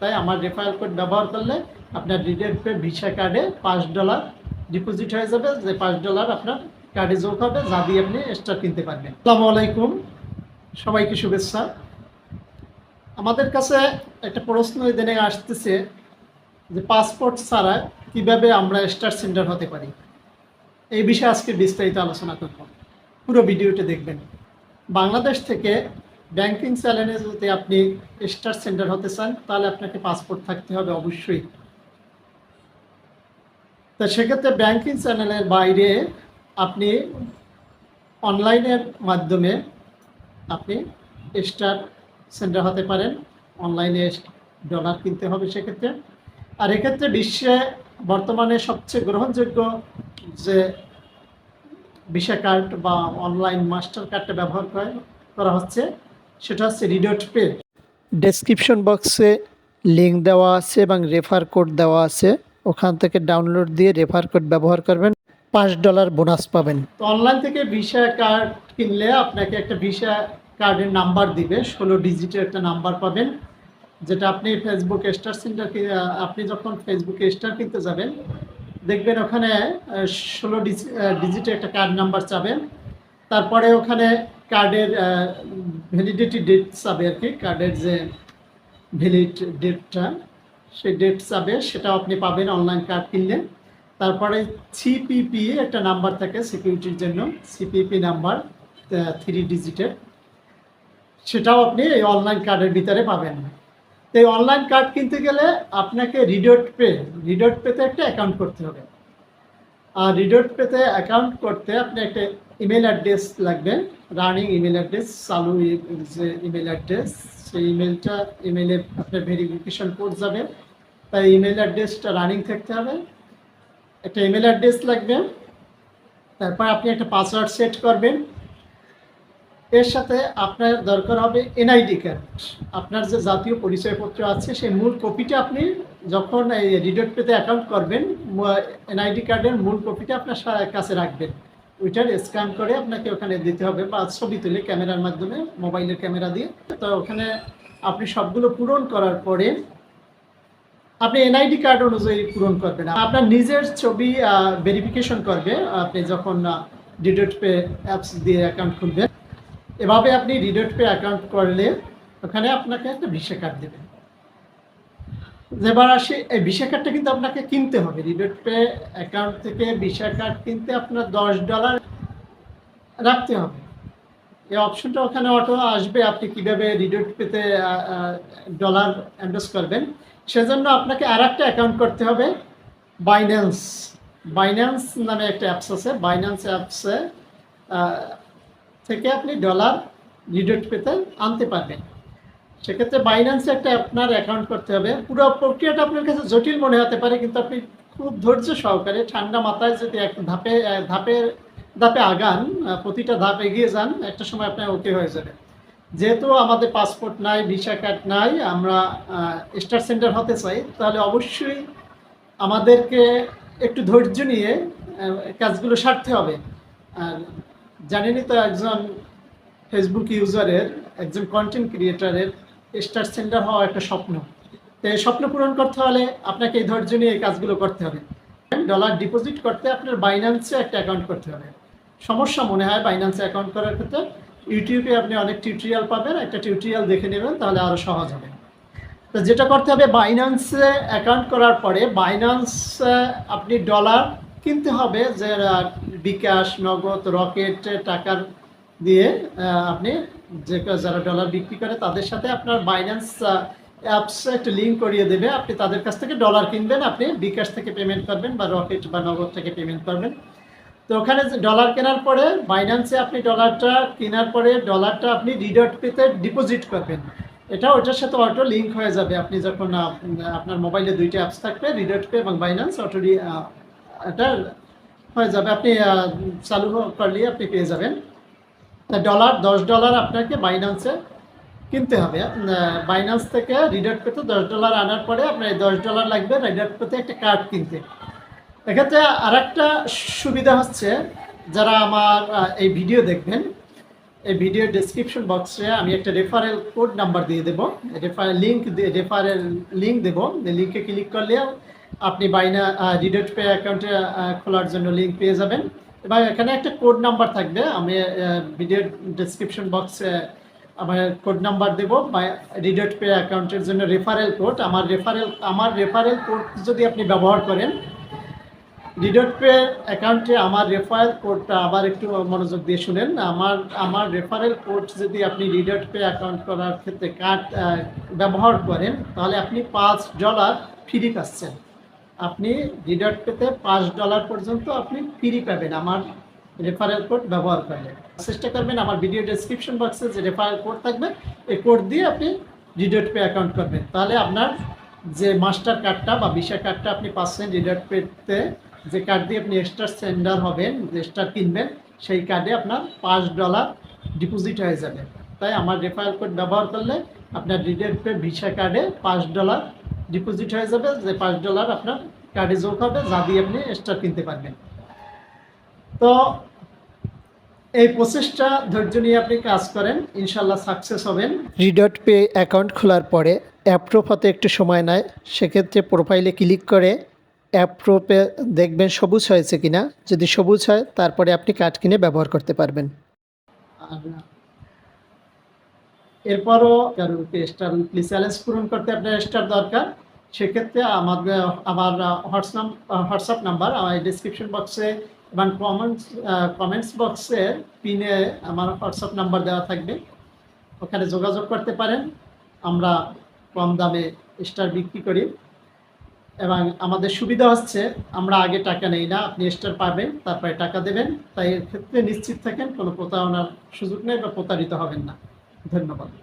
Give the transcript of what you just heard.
তাই আমার referral code ব্যবহার করলে আপনার রিডেট পে ভিসা কার্ডে পাঁচ ডলার ডিপোজিট হয়ে যাবে। যে পাঁচ ডলার আপনার কার্ডে যোগ হবে, যা দিয়ে আপনি এক্সট্রা কিনতে পারবেন। আসসালামু আলাইকুম। সবাইকে শুভেচ্ছা। আমাদের কাছে একটা প্রশ্ন দিনে আসতেছে যে পাসপোর্ট ছাড়া কীভাবে আমরা স্টার সেন্টার হতে পারি? এই বিষয়ে আজকে বিস্তারিত আলোচনা করব। পুরো ভিডিওটি দেখবেন। বাংলাদেশ থেকে ব্যাংকিং চ্যানেলে যদি আপনি স্টার সেন্টার হতে চান, তাহলে আপনাকে পাসপোর্ট থাকতে হবে অবশ্যই। তো সেক্ষেত্রে ব্যাংকিং চ্যানেলের বাইরে আপনি অনলাইনের মাধ্যমে আপনি স্টার সেন্টার হতে পারেন। অনলাইনে ডলার কিনতে হবে সেক্ষেত্রে। আর এক্ষেত্রে বিশ্বে বর্তমানে সবচেয়ে গ্রহণযোগ্য যে ভিসা কার্ড বা অনলাইন মাস্টার কার্ডটা ব্যবহার করে করা হচ্ছে সেটা হচ্ছে রিডট পে ডেসক্রিপশন বক্সে লিঙ্ক দেওয়া আছে এবং রেফার কোড দেওয়া আছে। ওখান থেকে ডাউনলোড দিয়ে রেফার কোড ব্যবহার করবেন। পাঁচ ডলার বোনাস পাবেন। তো অনলাইন থেকে ভিসা কার্ড কিনলে আপনাকে একটা ভিসা কার্ডের নাম্বার দিবে। ষোলো ডিজিটের একটা নাম্বার পাবেন। যেটা আপনি ফেসবুক স্টার সেন্টার আপনি যখন ফেসবুকে স্টার কিনতে যাবেন দেখবেন ওখানে ষোলো ডিজিটের একটা কার্ড নাম্বার চাবেন তারপরে ওখানে কার্ডের ভ্যালিডিটি ডেট চাবে আর কি কার্ডের যে ভ্যালিড ডেটটা সেই ডেট চাবে, সেটাও আপনি পাবেন অনলাইন কার্ড কিনলে। তারপরে সিপিপি একটা নাম্বার থাকে সিকিউরিটির জন্য সিপিপি নাম্বার থ্রি ডিজিটের সেটাও আপনি এই অনলাইন কার্ডের ভিতরে পাবেন। তো এই অনলাইন কার্ড কিনতে গেলে আপনাকে রিডট পে রিডোট পেতে একটা অ্যাকাউন্ট করতে হবে। আর রিডট পেতে অ্যাকাউন্ট করতে আপনি একটা ইমেল অ্যাড্রেস লাগবে। রানিং ইমেল অ্যাড্রেস চালু যে ইমেল অ্যাড্রেস সেই ইমেলটা ইমেলে আপনার ভেরিফিকেশন কোড যাবে। তাই ইমেল অ্যাড্রেসটা রানিং থাকতে হবে। একটা ইমেল অ্যাড্রেস লাগবে। তারপর আপনি একটা পাসওয়ার্ড সেট করবেন। এর সাথে আপনার দরকার হবে এনআইডি কার্ড আপনার যে জাতীয় পরিচয়পত্র আছে, সেই মূল কপিটা আপনি যখন এই রিডট পেতে অ্যাকাউন্ট করবেন এনআইডি কার্ডের মূল কপিটা আপনার কাছে রাখবেন। ওইটার স্ক্যান করে আপনাকে ওখানে দিতে হবে বা ছবি তুলে ক্যামেরার মাধ্যমে, মোবাইলের ক্যামেরা দিয়ে। তো ওখানে আপনি সবগুলো পূরণ করার পরে আপনি এনআইডি কার্ড অনুযায়ী পূরণ করবেন। আপনার নিজের ছবি ভেরিফিকেশন করবে। আপনি যখন ডিডট পে অ্যাপস দিয়ে অ্যাকাউন্ট খুলবেন, এভাবে আপনি রিডট পে অ্যাকাউন্ট করলে ওখানে আপনাকে একটা ভিসা কার্ড দেবে। যেবার আসি, এই ভিসা কার্ডটা কিন্তু আপনাকে কিনতে হবে। রিডট পে অ্যাকাউন্ট থেকে ভিসা কার্ড কিনতে আপনার দশ ডলার রাখতে হবে। এই অপশনটা ওখানে অটো আসবে, আপনি কীভাবে রিডট পেতে ডলার অ্যান্ডোস করবেন। সেজন্য আপনাকে আর একটা অ্যাকাউন্ট করতে হবে বাইন্যান্স বাইন্যান্স নামে একটা অ্যাপস আছে। বাইন্যান্স অ্যাপসে থেকে আপনি ডলার রিডট পেতে আনতে পারবেন। সেক্ষেত্রে বাইন্যান্সে একটা আপনার অ্যাকাউন্ট করতে হবে। পুরো প্রক্রিয়াটা আপনার কাছে জটিল মনে হতে পারে, কিন্তু আপনি খুব ধৈর্য সহকারে ঠান্ডা মাথায় যদি এক ধাপে ধাপের ধাপে আগান প্রতিটা ধাপ এগিয়ে যান, একটা সময় আপনার ওকে হয়ে যাবে। যেহেতু আমাদের পাসপোর্ট নাই ভিসা কার্ড নাই, আমরা স্টার সেন্টার হতে চাই, তাহলে অবশ্যই আমাদেরকে একটু ধৈর্য নিয়ে কাজগুলো সারতে হবে। আর জানেনই তো একজন ফেসবুক ইউজারের একজন কন্টেন্ট ক্রিয়েটারের স্টার সেন্টার হওয়া একটা স্বপ্ন। তো এই স্বপ্ন পূরণ করতে হলে আপনাকে এই ধৈর্য নিয়ে এই কাজগুলো করতে হবে। ডলার ডিপোজিট করতে আপনার বাইন্যান্সে একটা অ্যাকাউন্ট করতে হবে। সমস্যা মনে হয় বাইন্যান্সে অ্যাকাউন্ট করার ক্ষেত্রে। ইউটিউবে আপনি অনেক টিউটোরিয়াল পাবেন, একটা টিউটোরিয়াল দেখে নেবেন, তাহলে আরও সহজ হবে। তো যেটা করতে হবে বাইন্যান্সে অ্যাকাউন্ট করার পরে বাইন্যান্স আপনি ডলার কিনতে হবে, যে বিকাশ, নগদ, রকেট, টাকার দিয়ে আপনি যে যারা ডলার বিক্রি করে তাদের সাথে আপনার বাইন্যান্স অ্যাপস একটা লিঙ্ক করিয়ে দেবে। আপনি তাদের কাছ থেকে ডলার কিনবেন, আপনি বিকাশ থেকে পেমেন্ট করবেন বা রকেট বা নগদ থেকে পেমেন্ট করবেন। তো ওখানে ডলার কেনার পরে বাইন্যান্সে আপনি ডলারটা কেনার পরে ডলারটা আপনি রিডট পেতে ডিপোজিট করবেন। এটা ওটার সাথে অটো লিঙ্ক হয়ে যাবে। আপনি যখন আপনার মোবাইলে দুইটা অ্যাপস থাকবে রিডট পে এবং বাইন্যান্স অটো এটা হয়ে যাবে। আপনি চালু করলে আপনি পেয়ে যাবেন। ডলার দশ ডলার আপনাকে বাইন্যান্সে কিনতে হবে। বাইন্যান্স থেকে রিডার্ট পেতে দশ ডলার আনার পরে আপনার দশ ডলার লাগবে রিডার্ট পেতে একটা কার্ড কিনতে। এক্ষেত্রে আর একটা সুবিধা হচ্ছে, যারা আমার এই ভিডিও দেখবেন, এই ভিডিও ডেসক্রিপশন বক্সে আমি একটা রেফারেল কোড নাম্বার দিয়ে দেবো। রেফারেল লিঙ্ক রেফারেল লিঙ্ক দেবো। লিঙ্কে ক্লিক করলে আপনি বাইনা ডিডট পে অ্যাকাউন্টে খোলার জন্য লিঙ্ক পেয়ে যাবেন। এবং এখানে একটা কোড নাম্বার থাকবে। আমি ভিডিও ডেসক্রিপশন বক্সে আমার কোড নাম্বার দেবো। বা রিডট পে অ্যাকাউন্টের জন্য রেফারেল কোড আমার রেফারেল আমার রেফারেল কোড যদি আপনি ব্যবহার করেন রিডট পে অ্যাকাউন্টে আমার রেফারেল কোডটা আবার একটু মনোযোগ দিয়ে শুনেন। আমার আমার রেফারেল কোড যদি আপনি রিডট পে অ্যাকাউন্ট করার ক্ষেত্রে কার্ড ব্যবহার করেন, তাহলে আপনি পাঁচ ডলার ফ্রি পাচ্ছেন। আপনি রিডট পেতে পাঁচ ডলার পর্যন্ত আপনি ফ্রি পাবেন আমার রেফারেল কোড ব্যবহার করলে। চেষ্টা করবেন আমার ভিডিও ডেসক্রিপশন বক্সে যে রেফারেল কোড থাকবে, এই কোড দিয়ে আপনি রিডট পে অ্যাকাউন্ট করবেন। তাহলে আপনার যে মাস্টার কার্ডটা বা ভিসা কার্ডটা আপনি পাচ্ছেন রিডট পেতে যে কার্ড দিয়ে আপনি এক্সট্রা সেন্ডার হবেন এক্সট্রা কিনবেন, সেই কার্ডে আপনার পাঁচ ডলার ডিপোজিট হয়ে যাবে। তাই আমার রেফারেল কোড ব্যবহার করলে আপনার রিডট পে ভিসা কার্ডে পাঁচ ডলার ডিপোজিট হয়ে যাবে যে পাঁচ ডলার আপনার কার্ডে যোগ হবে যা দিয়ে আপনি এক্সট্রা কিনতে পারবেন। তো এই প্রসেসটা ধৈর্য নিয়ে আপনি কাজ করেন ইনশাল্লাহ সাকসেস হবেন। রিডট পে অ্যাকাউন্ট খোলার পরে অ্যাপ্রুভ হতে একটু সময় নেয় সেক্ষেত্রে প্রোফাইলে ক্লিক করে অ্যাপ্রুভে দেখবেন সবুজ হয়েছে কিনা। যদি সবুজ হয় তারপরে আপনি কার্ড কিনে ব্যবহার করতে পারবেন। আর এরপরও স্টার উইকলি চ্যালেঞ্জ পূরণ করতে আপনার স্টার দরকার। সেক্ষেত্রে আমাদের আমার হোয়াটসঅ্যাপ হোয়াটসঅ্যাপ নাম্বার আমার ডিসক্রিপশন বক্সে এবং কমেন্টস কমেন্টস বক্সে পিনে আমার হোয়াটসঅ্যাপ নাম্বার দেওয়া থাকবে। ওখানে যোগাযোগ করতে পারেন। আমরা কম দামে স্টার বিক্রি করি। এবং আমাদের সুবিধা হচ্ছে আমরা আগে টাকা নেই না, আপনি স্টার পাবেন, তারপরে টাকা দেবেন। তাই এর ক্ষেত্রে নিশ্চিত থাকেন, কোনো প্রতারণার সুযোগ নেই বা প্রতারিত হবেন না। ধন্যবাদ।